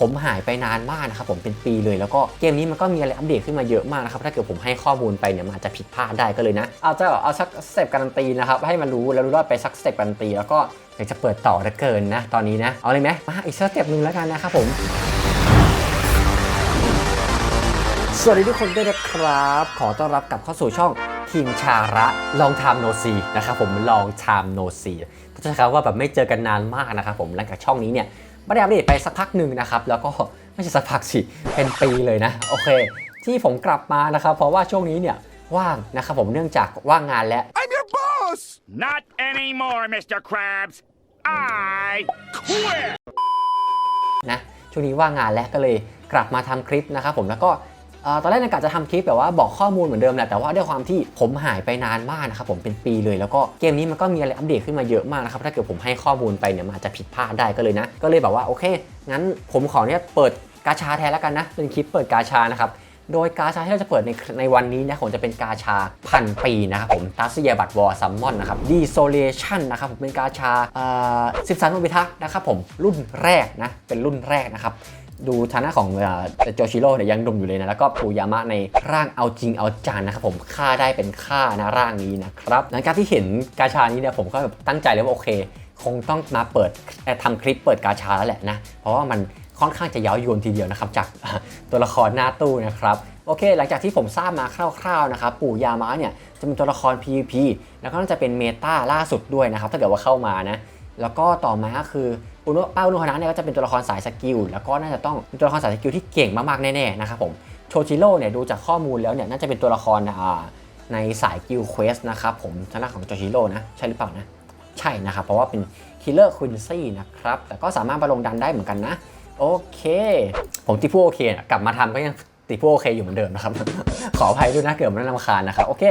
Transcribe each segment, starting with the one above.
ผมหายไปนานมากนะครับผมเป็นปีเลยแล้วก็เกมนี้มันก็มีอะไรอัปเดตขึ้นมาเยอะมากนะครับถ้าเกิดผมให้ข้อมูลไปเนี่ยมันอาจจะผิดพลาดได้ก็เลยนะ เอาจะเอาสักสเต็ปการันตีนะครับให้มันรู้แล้วรู้รอดไปสักสเต็ปการันตีแล้วก็อยากจะเปิดต่อเหลือเกินนะตอนนี้นะเอาเลยไหมมาอีกสักสเต็ปหนึ่งแล้วกันนะครับผมสวัสดีทุกคนด้วยนะครับ ขอต้อนรับกลับเข้าสู่ช่องทีมชาระลองทำโนซีนะครับผมลองทำโนซีต้องใช้คำว่าแบบไม่เจอกันนานมากนะครับผมหลังจากช่องนี้เนี่ย ไม่ได้อัปเดตไปสักพักหนึ่งนะครับ แล้วก็ไม่ใช่สักพักสิ เป็นปีเลยนะ โอเค ที่ผมกลับมานะครับ เพราะว่าช่วงนี้เนี่ยว่างนะครับผมเนื่องจากว่างงานและ I'm your boss! Not anymore, Mr. Krabs. I quit. นะช่วงนี้ว่างงานแล้วก็เลยกลับมาทำคลิปนะครับผมแล้วก็เอ่อ ตอนแรกในการจะทำคลิปแบบว่าบอกข้อมูลเหมือนเดิมแหละแต่ว่าด้วยความที่ผมหายไปนานมากนะครับผมเป็นปีเลยแล้วก็เกมนี้มันก็มีอะไรอัปเดตขึ้นมาเยอะมากนะครับถ้าเกิดผมให้ข้อมูลไปเนี่ยมันอาจจะผิดพลาดได้ก็เลยนะ ก็เลยแบบว่าโอเค งั้นผมขอเนี่ยเปิดกาชาแทนแล้วกันนะ เป็นคลิปเปิดกาชานะครับโดยกาชาที่เราจะเปิดในในวันนี้นะผมจะเป็นกาชาพันปีนะครับผมตัสเซียบัตวอร์ซัมมอนนะครับดีโซเลชันนะครับผมเป็นกาชาเอ่อสิบสามโนบิทะนะครับผมรุ่นแรกนะเป็นรุ่นแรกนะครับ ดูฐานะของเอ่อโจชิโร่เนี่ยยังดมอยู่เลยนะ แล้วก็ปูยามะในร่างเอาจริงเอาจังนะครับผมฆ่าได้เป็นฆ่านะร่างนี้นะครับหลังจากที่เห็นกาชานี้เนี่ยผมก็แบบตั้งใจเลยว่าโอเค คงต้องมาเปิดเอ่ทำคลิปเปิดกาชาแล้วแหละนะ เพราะว่ามันค่อนข้างจะเย้ายวนทีเดียวนะครับจากตัวละครหน้าตู้นะครับโอเค หลังจากที่ผมทราบมาคร่าวๆนะครับปู่ยามะเนี่ยจะเป็นตัวละคร PVP แล้วก็น่าจะเป็นเมตาล่าสุดด้วยนะครับถ้าเกิดว่าเข้ามานะ แล้วก็ต่อมาก็คืออุนป้าอุนฮานะเนี่ยก็จะเป็นตัวละครสายสกิลแล้วก็น่าจะต้องเป็นตัวละครสายสกิลที่เก่งมากๆแน่ๆนะครับผมโชจิโร่เนี่ยดูจากข้อมูลแล้วเนี่ยน่าจะเป็นตัวละครในสายกิลเควสนะครับผมทางด้านของโชจิโร่นะใช่หรือเปล่านะใช่นะครับเพราะว่าเป็นคิลเลอร์ควินซี่นะครับแต่ก็สามารถมาลงดันได้เหมือนกันนะ โอเค ผมติดผู้โอเคนะกลับมาทำก็ยังติดผู้โอเคอยู่เหมือนเดิมนะครับ ขออภัยด้วยนะเกิดมันน่ารำคาญนะครับโอเค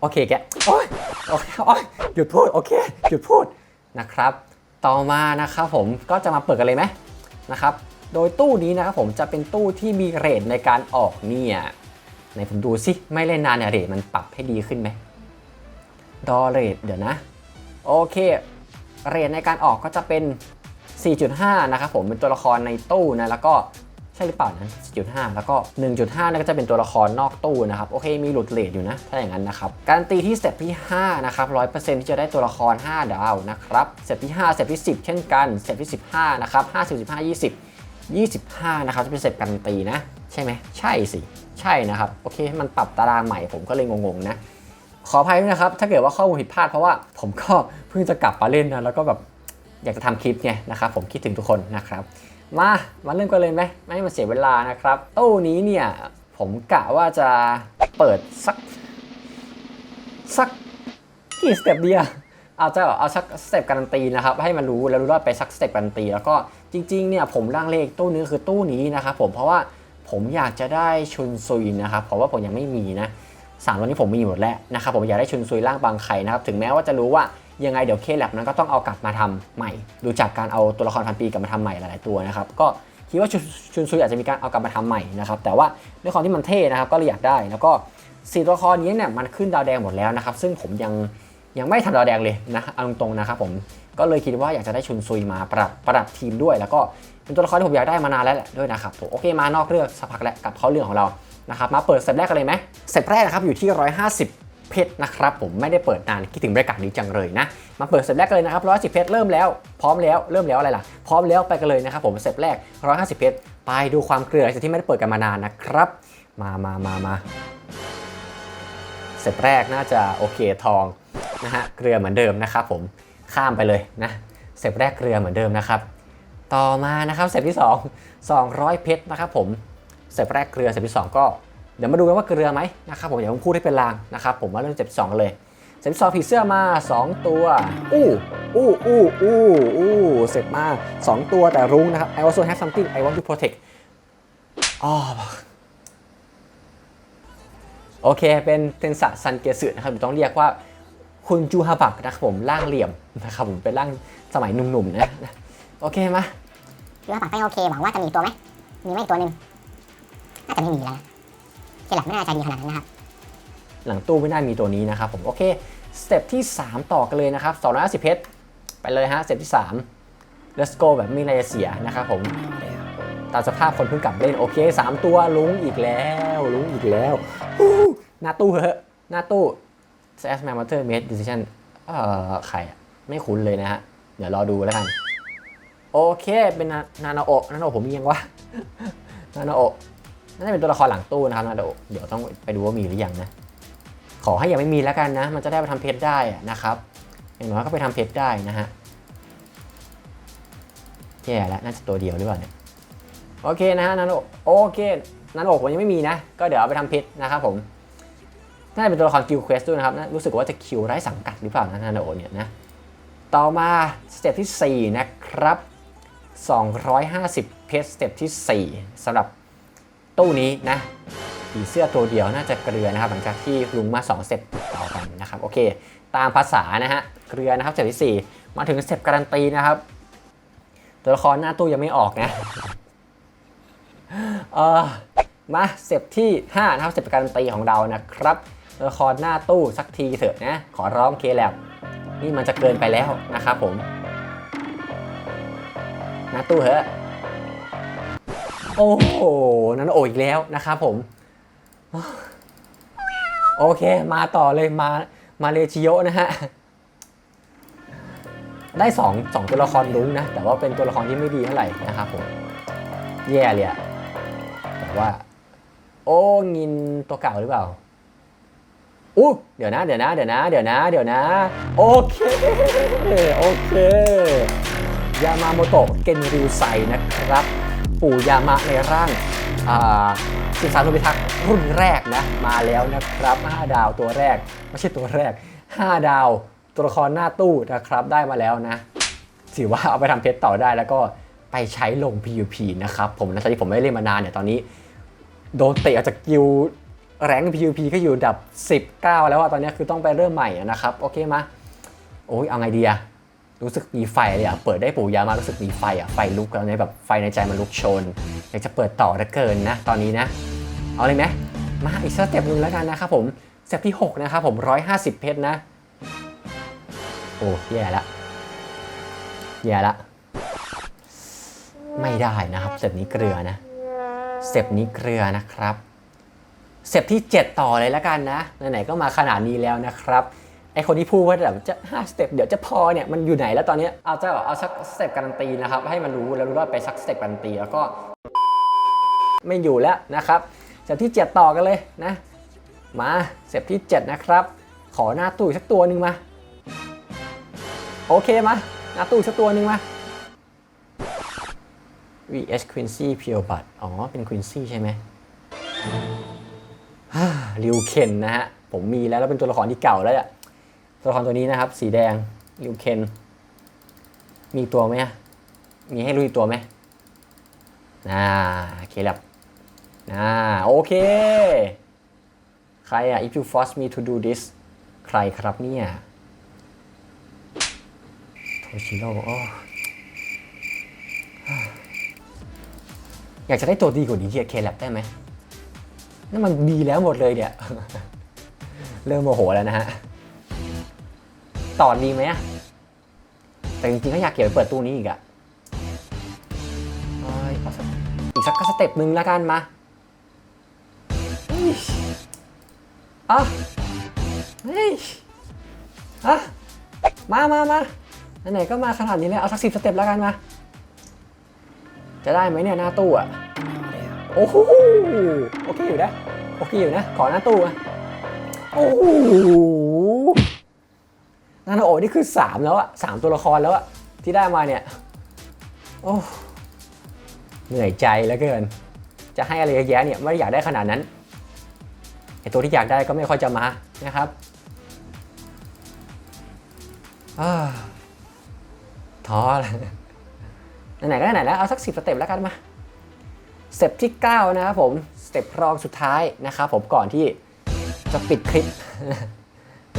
โอเคแกโอ้ยโอเคโอ้ยหยุดพูดโอเคหยุดพูดนะครับ ต่อมานะครับผมก็จะมาเปิดกันเลยไหมนะครับ โดยตู้นี้นะครับผมจะเป็นตู้ที่มีเรทในการออกเนี่ยไหนผมดูสิไม่เล่นนานเนี่ยเรทมันปรับให้ดีขึ้นไหมดอเรทเดี๋ยวนะ โอเค เรทในการออกก็จะเป็น 4.5 นะครับผมเป็นตัวละครในตู้นะแล้วก็ ช่หรือเปล่านะ4.5 แล้วก็ 1.5นั่นก็จะเป็นตัวละครนอกตู้นะครับ โอเค มีหลุดเรทอยู่นะ ถ้าอย่างนั้นนะครับการันตีที่สเต็ปที่ 5 นะครับ 100%ที่จะได้ตัวละคร 5 ดาวนะครับสเต็ปที่ 5 สเต็ปที่ 10 เช่นกันสเต็ปที่ 15 นะครับ 5 15 20 25 นะครับ จะเป็นสเต็ปการันตีนะ ใช่ไหม ใช่สิ ใช่นะครับ โอเค มันปรับตารางใหม่ผมก็เลยงงๆนะ ขออภัยด้วยนะครับ ถ้าเกิดว่าข้อมูลผิดพลาดเพราะว่าผมก็เพิ่งจะกลับมาเล่นนะ แล้วก็แบบอยากจะทำคลิปไงนะครับ ผมคิดถึงทุกคนนะครับ มา มาเริ่มกันเลยไหมไม่ให้มันเสียเวลานะครับตู้นี้เนี่ย ผมกะว่าจะเปิดสัก สักกี่สเต็ปดีอะเอาจะเอาสักสเต็ปการันตีนะครับ ให้มันรู้แล้วรู้รอดไปสักสเต็ปการันตี แล้วก็จริง ๆ เนี่ยผมร่างเลขตู้นี้คือตู้นี้นะครับผมเพราะว่าผมอยากจะได้ชุนซุยนะครับเพราะว่าผมยังไม่มีนะสามตัวนี้ผมมีหมดแล้วนะครับผมอยากได้ชุนซุยร่างบางไข่นะครับถึงแม้ว่าจะรู้ว่า ยังไงเดี๋ยวเคแลบนั้นก็ต้องเอากลับมาทำใหม่ ดูจากการเอาตัวละครพันปีกลับมาทำใหม่หลายๆตัวนะครับ ก็คิดว่าชุนซุยอาจจะมีการเอากลับมาทำใหม่นะครับ แต่ว่าด้วยความที่มันเท่นะครับก็เลยอยากได้ แล้วก็สี่ตัวละครนี้เนี่ยมันขึ้นดาวแดงหมดแล้วนะครับ ซึ่งผมยังยังไม่ทำดาวแดงเลยนะเอาตรงๆนะครับผมก็เลยคิดว่าอยากจะได้ชุนซุยมาปรับประดับทีมด้วย แล้วก็เป็นตัวละครที่ผมอยากได้มานานแล้วแหละด้วยนะครับผมโอเคมานอกเรื่องสักพักแล้วกลับเข้าเรื่องของเรานะครับมาเปิดเซตแรกกันเลยไหมเซตแรกนะครับอยู่ที่ 150 เพชรนะครับผมไม่ได้เปิดนานคิดถึงบรรยากาศนี้จังเลยนะ มาเปิดเซตแรกกันเลยนะครับ110เพชรเริ่มแล้วพร้อมแล้วเริ่มแล้วอะไรล่ะ พร้อมแล้วไปกันเลยนะครับผมเซตแรก150เพชรไปดูความเกลือหลังจากที่ไม่ได้เปิดกันมานานนะครับ มามามามาเซตแรกน่าจะโอเคทองนะฮะเกลือเหมือนเดิมนะครับผมข้ามไปเลยนะเซตแรกเกลือเหมือนเดิมนะครับต่อมานะครับเซตที่ 2 200 เพชรนะครับผมเซตแรกเกลือเซตที่ 2 ก็ เดี๋ยวมาดูกันว่าเกลือไหมนะครับผมเดี๋ยวผมพูดให้เป็นลางนะครับผมมาเริ่มเซตที่สองเลยเซตที่สองผีเสื้อมา 2 ตัว อู้อู้อู้อู้อู้เสร็จมา 2 ตัวแต่รุ้งนะครับ I also have something I want to protect อ๋อโอเค เป็นเทนสะซันเกสึนะครับต้องเรียกว่าคุณจูฮาบักนะครับผมร่างเหลี่ยมนะครับผมเป็นร่างสมัยหนุ่มๆนะ โอเคมาคือว่าปากไม่โอเคหวังว่าจะมีตัวไหมมีไหมอีกตัวหนึ่งน่าจะไม่มีแล้ว เคแลบไม่น่าใจดีขนาดนั้นนะครับ หลังตู้ไม่น่ามีตัวนี้นะครับผมโอเคสเต็ปที่ 3 ต่อกันเลยนะครับ250เพชรไปเลยฮะสเต็ปที่ 3 let's go แบบไม่มีอะไรจะเสียนะครับผมตามสภาพคนเพิ่งกลับเล่นโอเค 3 ตัวลุงอีกแล้ว ลุงอีกแล้วหน้าตู้เหอะหน้าตู้ s m a t e r made decision เอ่อใครไม่คุ้นเลยนะฮะ เดี๋ยวรอดูแล้วกัน โอเคเป็นนานาโอะนานาโอะผมยังวะ นานาโอะ น่าจะเป็นตัวละครหลังตู้นะครับนานโอะเดี๋ยวต้องไปดูว่ามีหรือยังนะ ขอให้ยังไม่มีแล้วกันนะ มันจะได้ไปทำเพชรได้นะครับ อย่างน้อยก็ไปทำเพชรได้นะฮะแย่แล้วน่าจะตัวเดียวหรือเปล่าเนี่ยโอเคนะฮะนานโอะโอเคนานโอะผมยังไม่มีนะ ก็เดี๋ยวเอาไปทำเพชรนะครับผมน่าจะเป็นตัวละครกิลเควสด้วยนะครับนะรู้สึกว่าจะคิวไร้สังกัดหรือเปล่านะนานโอะเนี่ยนะต่อมาสเต็ปที่ 4 นะครับ 250 เพชรสเต็ปที่ 4สำหรับ ตู้นี้นะผีเสื้อตัวเดียวน่าจะเกลือนะครับ หลังจากที่ลุงมา2สเต็ปติดต่อกันนะครับโอเค ตามภาษานะฮะเกลือนะครับสเต็ปที่4มาถึงสเต็ปการันตีนะครับ ตัวละครหน้าตู้ยังไม่ออกนะเออมาสเต็ปที่5นะครับสเต็ปการันตีของเรานะครับตัวละครหน้าตู้สักทีเถอะนะขอร้องเคแลบนี่มันจะเกินไปแล้วนะครับผมหน้าตู้เหอะ โอ้โห นันโออีกแล้วนะครับผม โอเค มาต่อเลย มา มาเลจิโยนะฮะ ได้สองสองตัวละครลุ้งนะ แต่ว่าเป็นตัวละครที่ไม่ดีเท่าไหร่นะครับผม แย่เลยอะแต่ว่า โอ้งินตัวเก่าหรือเปล่าอู้เดี๋ยวนะ เดี๋ยวนะ เดี๋ยวนะ เดี๋ยวนะ เดี๋ยวนะ โอเค โอเค ยามาโมโตะ เกนริวไซนะครับ ปู่ยามะในร่างอ่าสิบสามโนบิทักษ์รุ่นแรกนะมาแล้วนะครับ 5 ดาวตัวแรก ไม่ใช่ตัวแรก 5 ดาวตัวละครหน้าตู้นะครับได้มาแล้วนะถือว่าเอาไปทำเพชรต่อได้แล้วก็ไปใช้ลง PUP นะครับ ผมนะตอนที่ผมไม่ได้เล่นมานานเนี่ยตอนนี้ โดนเตะออกจากกิลด์แรง PUP ก็อยู่อันดับ 19 แล้วอะตอนนี้คือต้องไปเริ่มใหม่นะครับ โอเคมาโอ้ยเอาไงดีอะ รู้สึกมีไฟเลยอะ เปิดได้ปู่ยามารู้สึกมีไฟอะ ไฟลุกแล้วเนี่ยแบบไฟในใจมันลุกโชน อยากจะเปิดต่อเหลือเกินนะ ตอนนี้นะ เอาเลยไหมมาอีกสเต็ปหนึงแล้วกันนะครับผมสเต็ปที่ 6 นะครับผม 150 เพชรนะ โอ้แย่ละแย่ละไม่ได้นะครับสเต็ปนี้เกลือนะสเต็ปนี้เกลือนะครับสเต็ปที่ 7 ต่อเลยแล้วกันนะไหนๆก็มาขนาดนี้แล้วนะครับ คนที่พูดว่าแบบจะ5สเต็ปเดี๋ยวจะพอเนี่ยมันอยู่ไหนแล้วตอนนี้เอาจะเอาสักสเต็ปการันตีนะครับให้มันรู้แล้วรู้ว่าไปสักสเต็ปการันตีแล้วก็ ไม่อยู่แล้วนะครับสเต็ปที่ 7 ต่อกันเลยนะมาสเต็ปที่ 7 นะครับ ขอหน้าตู้อีกสักตัวหนึ่งมา โอเคมาหน้าตู้สักตัวหนึ่งมา vs Quincy Pure b u t อ๋อ เป็น Quincy ใช่ไหมริวเคนนะฮะ ผมมีแล้วแล้วเป็นตัวละครที่เก่าแล้วอะ ตัวละครตัวนี้นะครับ สีแดงริวเคน มีตัวไหมมีให้รู้อีกตัวไหมน่าเคลับน่าโอเค ใครอะ if you force me to do this ใครครับเนี่ยโทชิโร่โอ้อยากจะได้ตัวดีกว่านี้เฮียเคแลบได้ไหมนั่นมันดีแล้วหมดเลยเนี่ย เริ่มโมโหแล้วนะฮะ ต่อดีไหมแต่จริงๆก็อยากเก็บไปเปิดตู้นี้อีกอะอีกสักกสักสเต็ปหนึ่งแล้วกันมาอิ๊ยอะเฮ้ยอะมามามาไหนๆก็มาขนาดนี้แล้วเอาสักสิบสเต็ปแล้วกันมา จะได้ไหมเนี่ยหน้าตู้อะ โอ้โหโอเคอยู่นะ โอเคอยู่นะ ขอหน้าตู้อะ โอ้โห นานาโอนี่คือ 3 แล้วอะสามตัวละครแล้วอะที่ได้มาเนี่ย โอ้เหนื่อยใจเหลือเกิน จะให้อะไรแยะเนี่ยไม่ได้อยากได้ขนาดนั้นไอตัวที่อยากได้ก็ไม่ค่อยจะมานะครับอท้อเลยไหนๆก็ไหนแล้วเอาสักสิบสเต็ปแล้วกันมาสเต็ปที่ 9 นะครับผมสเต็ปรองสุดท้ายนะครับผมก่อนที่จะปิดคลิป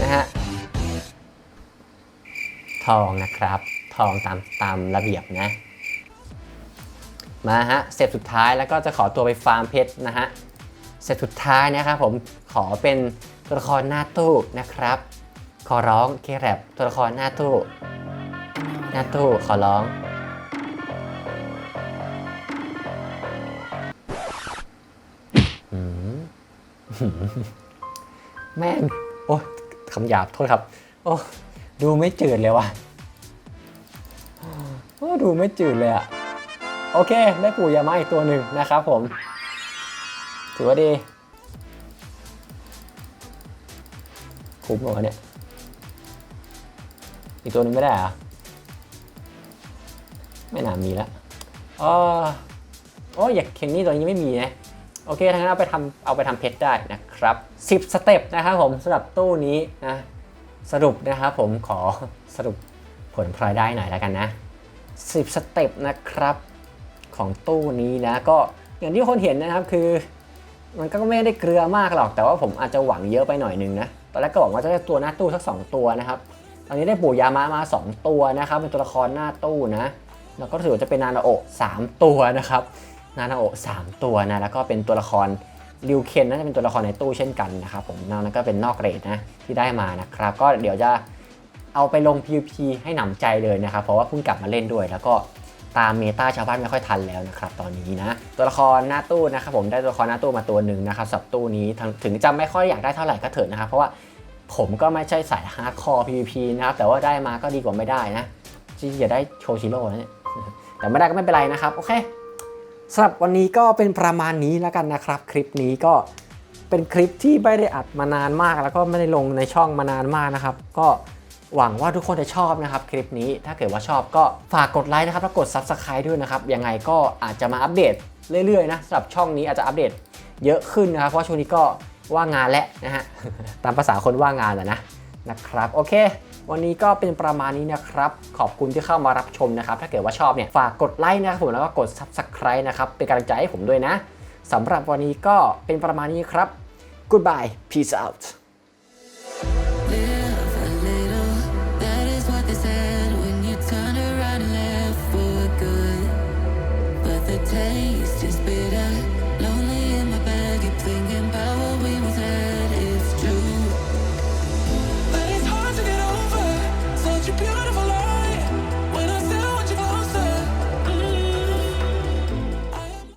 นะฮะ ทองนะครับ ทองตามตามระเบียบนะ มาฮะเซตสุดท้ายแล้วก็จะขอตัวไปฟาร์มเพชรนะฮะเซตสุดท้ายนะครับผมขอเป็นตัวละครหน้าตู้นะครับ ขอร้องเคแรปตัวละครหน้าตู้ หน้าตู้ขอร้องแม่งโอ้คำหยาบโทษครับ โอ้ ดูไม่จืดเลยว่ะโอ้ดูไม่จืดเลยอะโอเค ได้ปู่ยามาอีกตัวหนึ่งนะครับผม ถือว่าดี คุ้มเหรอเนี่ย อีกตัวหนึงไม่ได้อะไม่น่ามีแล้วอ๋อโอ้ยอยากเคนนี่ตัวนี้ไม่มีนะโอเคทั้างนั้นเอาไปทำเอาไปทำเพชรได้นะครับ 10 สเต็ปนะครับผมสำหรับตู้นี้นะ สรุปนะครับผมขอสรุปผลพลอยได้หน่อยแล้วกันนะ 10 สเต็ปนะครับของตู้นี้นะ ก็อย่างที่คนเห็นนะครับคือ มันก็ไม่ได้เกลือมากหรอก แต่ว่าผมอาจจะหวังเยอะไปหน่อยนึงนะ ตอนแรกก็หวังว่าจะได้ตัวหน้าตู้สัก 2 ตัวนะครับ ตอนนี้ได้ปู่ยามะมา 2 ตัวนะครับ เป็นตัวละครหน้าตู้นะแล้วก็ถือว่าจะเป็นนานาโอะ3ตัวนะครับ นานาโอะ3ตัวนะ แล้วก็เป็นตัวละคร ริวเคนน่าจะเป็นตัวละครในตู้เช่นกันนะครับผมนอกนั้นก็เป็นนอกเรทนะที่ได้มานะครับ ก็เดี๋ยวจะเอาไปลง PVP ให้หนำใจเลยนะครับ เพราะว่าเพิ่งกลับมาเล่นด้วย แล้วก็ตามเมตาชาวบ้านไม่ค่อยทันแล้วนะครับตอนนี้นะ ตัวละครหน้าตู้นะครับผมได้ตัวละครหน้าตู้มาตัวหนึ่งนะครับสับตู้นี้ถึงจะไม่ค่อยอยากได้เท่าไหร่ก็เถิดนะครับ เพราะว่าผมก็ไม่ใช่สายฮาร์ดคอร์ PVP นะครับแต่ว่าได้มาก็ดีกว่าไม่ได้นะที่จะได้โชชิโร่นะเนี่ยแต่ไม่ได้ก็ไม่เป็นไรนะครับโอเค สำหรับวันนี้ก็เป็นประมาณนี้แล้วกันนะครับ คลิปนี้ก็เป็นคลิปที่ไม่ได้อัดมานานมาก แล้วก็ไม่ได้ลงในช่องมานานมากนะครับ ก็หวังว่าทุกคนจะชอบนะครับคลิปนี้ถ้าเกิดว่าชอบก็ฝากกดไลค์นะครับแล้วกด Subscribe ด้วยนะครับยังไงก็อาจจะมาอัปเดตเรื่อยๆนะสำหรับช่องนี้อาจจะอัปเดตเยอะขึ้นนะครับเพราะช่วงนี้ก็ว่างงานแล้วนะฮะตามภาษาคนว่างงานแหละนะนะครับโอเค วันนี้ก็เป็นประมาณนี้นะครับ ขอบคุณที่เข้ามารับชมนะครับ ถ้าเกิดว่าชอบเนี่ยฝากกดไลค์นะครับผมแล้วก็กด Subscribe นะครับ เป็นกำลังใจให้ผมด้วยนะสำหรับวันนี้ก็เป็นประมาณนี้ครับ goodbye peace out